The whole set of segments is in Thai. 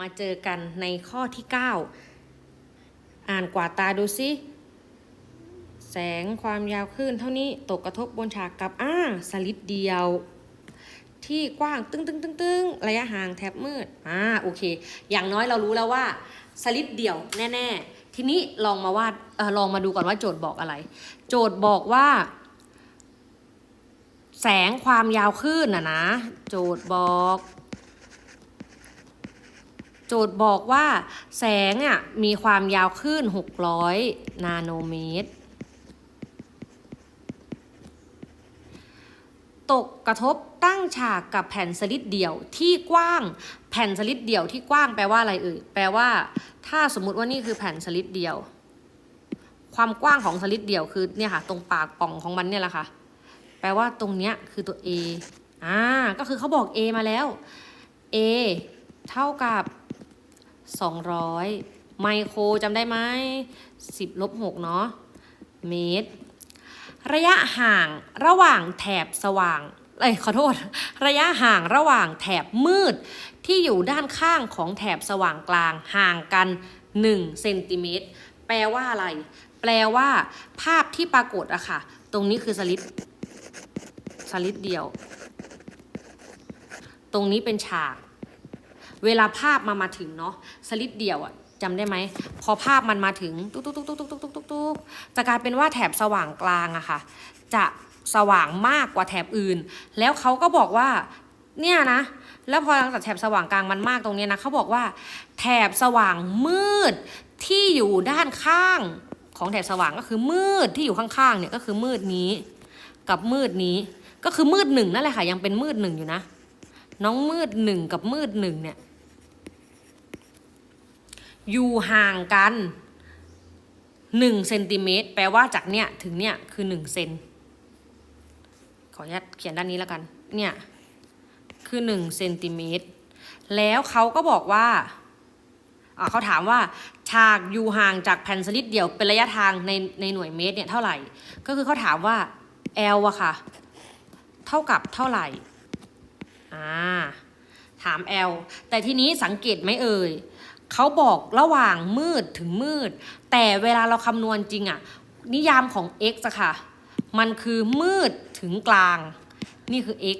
มาเจอกันในข้อที่ 9 อ่านกว่าดตาดูสิแสงความยาวคลื่นเท่านี้ตกกระทบบนฉากกับอ่าสลิดเดียว ที่กว้างตึ้งตึ้งตึ้งตึ้งระยะห่างแถบมืด อ่าโอเค อย่างน้อยเรารู้แล้วว่าสลิดเดียวแน่ ๆ ทีนี้ลองมาวาดออลองมาดูก่อนว่าโจทย์บอกอะไร โจทย์บอกว่า แสงความยาวคลื่นน่ะนะ โจทย์บอก โจทย์บอกว่าแสงอะมีความยาวคลื่น 600 นาโนเมตร ตกกระทบตั้งฉากกับแผ่นสลิดเดี่ยวที่กว้าง แผ่นสลิดเดี่ยวที่กว้างแปลว่าอะไรเอ่ยแปลว่า ถ้าสมมุติว่านี่คือแผ่นสลิดเดี่ยว ความกว้างของสลิดเดี่ยวคือเนี่ยค่ะ ตรงปากป่องของมันเนี่ยแหละค่ะ แปลว่าตรงเนี้ยคือตัว A อ่าก็คือเขาบอก A มาแล้ว A เท่ากับ 200 ไมโครจำได้ไหม10ลบ6เนาะเมตร ระยะห่างระหว่างแถบสว่างเอ้ยขอโทษ ระยะห่างระหว่างแถบมืด ที่อยู่ด้านข้างของแถบสว่างกลางห่างกัน1เซนติเมตรแปลว่าอะไร แปลว่า ภาพที่ปรากฏอะค่ะ ตรงนี้คือสลิปสลิดเดียว ตรงนี้เป็นฉาก เวลาภาพมามาถึงเนาะสลิดเดียวอะจำได้ไหม พอภาพมันมาถึงตุ๊กตุ๊กตุ๊กตุ๊กตุ๊กตุ๊กตุ๊กตุ๊กจะกลายเป็นว่าแถบสว่างกลางอะค่ะ จะสว่างมากกว่าแถบอื่น แล้วเขาก็บอกว่า เนี่ยนะ แล้วพอหลังจากแถบสว่างกลางมันมากตรงนี้นะเขาบอกว่า แถบสว่างมืดที่อยู่ด้านข้างของแถบสว่างก็คือมืดที่อยู่ข้างๆเนี่ยก็คือมืดนี้ กับมืดนี้ ก็คือมืดหนึ่งนั่นแหละค่ะยังเป็นมืดหนึ่งอยู่นะ น้องมืดหนึ่งกับมืดหนึ่งเนี่ย อยู่ห่างกันหนึ่งเซนติเมตรแปลว่าจากเนี่ยถึงเนี่ยคือหนึ่งเซนขออนุญาตเขียนด้านนี้แล้วกัน เนี่ย คือหนึ่งเซนติเมตรแล้วเขาก็บอกว่าอ่าเขาถามว่าฉากอยู่ห่างจากแผ่นสลิดเดี่ยวเป็นระยะทางในในหน่วยเมตรเนี่ยเท่าไหร่ ก็คือเขาถามว่า L อะค่ะ เท่ากับเท่าไหร่ อ่าถาม L แต่ทีนี้สังเกตไหมเอ่ยเขาบอกระหว่างมืดถึงมืด แต่เวลาเราคำนวณจริงอะนิยามของ x อะค่ะ มันคือมืดถึงกลาง นี่คือ x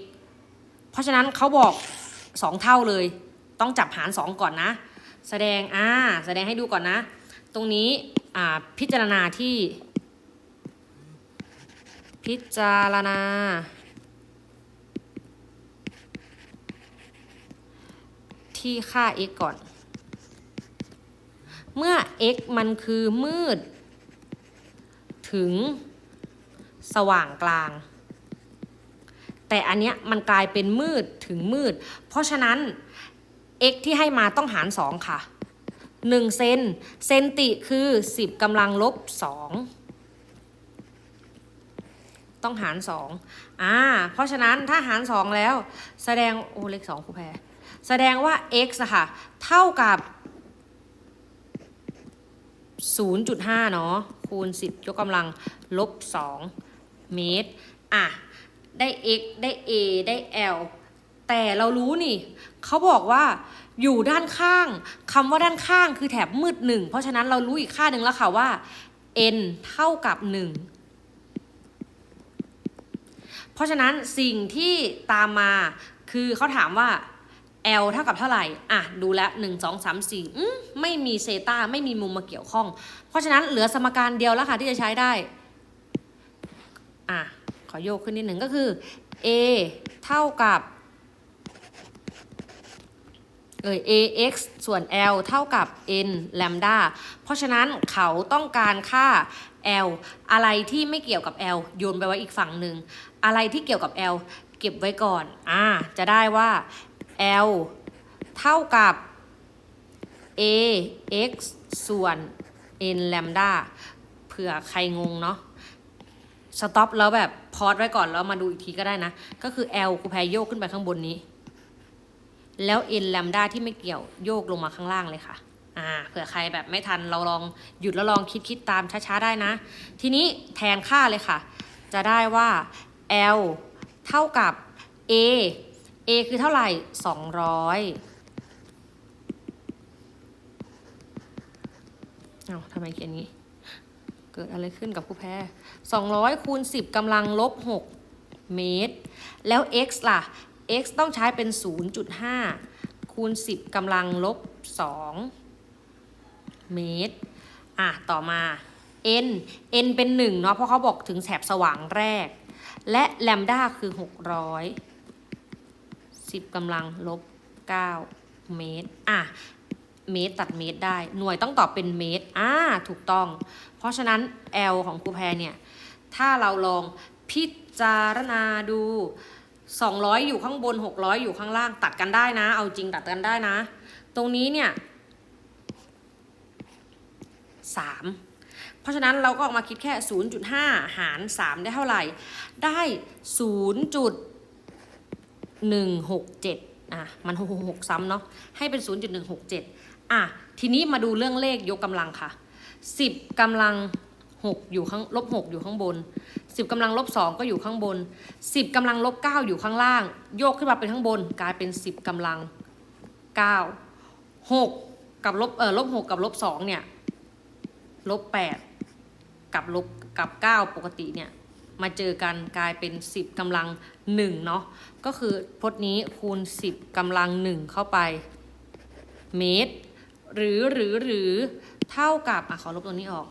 เพราะฉะนั้นเขาบอก 2 เท่าเลย ต้องจับหาร 2 ก่อนนะ แสดงอ่าแสดงให้ดูก่อนนะ ตรงนี้อ่าพิจารณาที่ พิจารณา ที่ค่า x ก่อน เมื่อ x มันคือมืด ถึงสว่างกลาง แต่อันเนี้ยมันกลายเป็นมืดถึงมืด เพราะฉะนั้น x ที่ให้มาต้องหาร2ค่ะ1เซนเซนติคือ10กำลังลบ2ต้องหาร2อ่า เพราะฉะนั้นถ้าหาร2แล้ว แสดง โอ้เลข2ครูแพร แสดงว่า x อะค่ะเท่ากับ 0.5 เนาะคูณ 10 ยกกำลังลบ 2 เมตร อะ ได้ x ได้ a ได้ l แต่เรารู้นี่เขาบอกว่าอยู่ด้านข้าง คำว่าด้านข้างคือแถบมืดหนึ่งเพราะฉะนั้นเรารู้อีกค่าหนึ่งแล้วค่ะว่า n เท่ากับ 1 เพราะฉะนั้นสิ่งที่ตามมาคือเขาถามว่า L เท่ากับเท่าไหร่ อะ ดูแล้วหนึ่งสองสามสี่อืมไม่มีเซตาไม่มีมุมมาเกี่ยวข้อง เพราะฉะนั้นเหลือสมการเดียวแล้วค่ะที่จะใช้ได้ อะ ขอโยกขึ้นนิดหนึ่งก็คือ A เท่ากับเอ่ย ax ส่วน l เท่ากับ n lambda เพราะฉะนั้นเขาต้องการค่า l อะไรที่ไม่เกี่ยวกับ l โยนไปไว้อีกฝั่งหนึ่ง อะไรที่เกี่ยวกับ l เก็บไว้ก่อน อ่า จะได้ว่า l เท่ากับ ax ส่วน n lambda เผื่อใครงงเนาะสต็อปแล้วแบบพอดไว้ก่อนแล้วมาดูอีกทีก็ได้นะ ก็คือ L กูแพรโยกขึ้นไปข้างบนนี้ แล้ว n แลมด้าที่ไม่เกี่ยวโยกลงมาข้างล่างเลยค่ะอ่าเผื่อใครแบบไม่ทันเราลองหยุดแล้วลองคิดคิดตามช้าๆได้นะ ทีนี้แทนค่าเลยค่ะ จะได้ว่า L เท่ากับ A A คือเท่าไหร่ 200เอ้าทำไมเขียนงี้ เกิดอะไรขึ้นกับครูแพร200 คูณ 10กำลังลบ 6 เมตร แล้ว x ล่ะ x ต้องใช้เป็น 0.5 คูณ 10กำลังลบ 2 เมตร อะ ต่อมา n n เป็น 1 เนาะ เพราะเขาบอกถึงแถบสว่างแรก และแลมด้าคือ 600 10กำลังลบ 9 เมตร อะ เมตรตัดเมตรได้ หน่วยต้องตอบเป็นเมตร อ่า ถูกต้อง เพราะฉะนั้น L ของครูแพรเนี่ย ถ้าเราลองพิจารณาดู 200 อยู่ข้างบน 600 อยู่ข้างล่าง ตัดกันได้นะ เอาจริงตัดกันได้นะ ตรงนี้เนี่ย3เพราะฉะนั้นเราก็ออกมาคิดแค่ 0.5 หาร 3 ได้เท่าไหร่ ได้ 167อะมัน666ซ้ำเนาะให้เป็น 0.167อะทีนี้มาดูเรื่องเลขยกกำลังค่ะ 10กำลัง 6 อยู่ข้างลบ6อยู่ข้างบน 10กำลังลบ2ก็อยู่ข้างบน 10กำลังลบ9อยู่ข้างล่าง โยกขึ้นมาเป็นข้างบน กลายเป็น 10กำลัง 9 6 กับลบเออลบ6กับลบ2เนี่ยลบ8กับลบกับ 9 ปกติเนี่ย มาเจอกันกลายเป็น 10กำลัง1เนาะก็คือพจน์นี้คูณ 10กำลัง 1 เข้าไป เมตร หรือหรือหรือเท่ากับอะขอลบตัวนี้ออก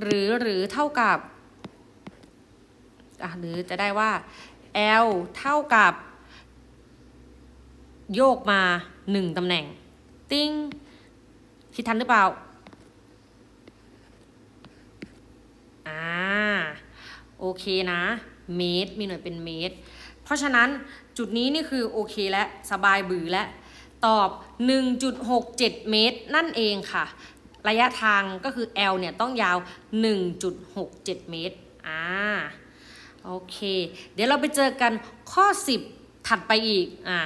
หรือหรือเท่ากับอะหรือจะได้ว่า L เท่ากับ โยกมา 1ตำแหน่ง ติ้งคิดทันหรือเปล่า อ่า โอ เคนะ เมตร มีหน่วยเป็นเมตร เพราะฉะนั้นจุดนี้นี่คือโอเคและสบายบือและตอบ 1.67 เมตร นั่นเองค่ะ ระยะทางก็คือ L เนี่ยต้องยาว 1.67 เมตร อ่า โอเค เดี๋ยวเราไปเจอกันข้อ 10 ถัดไปอีก อ่า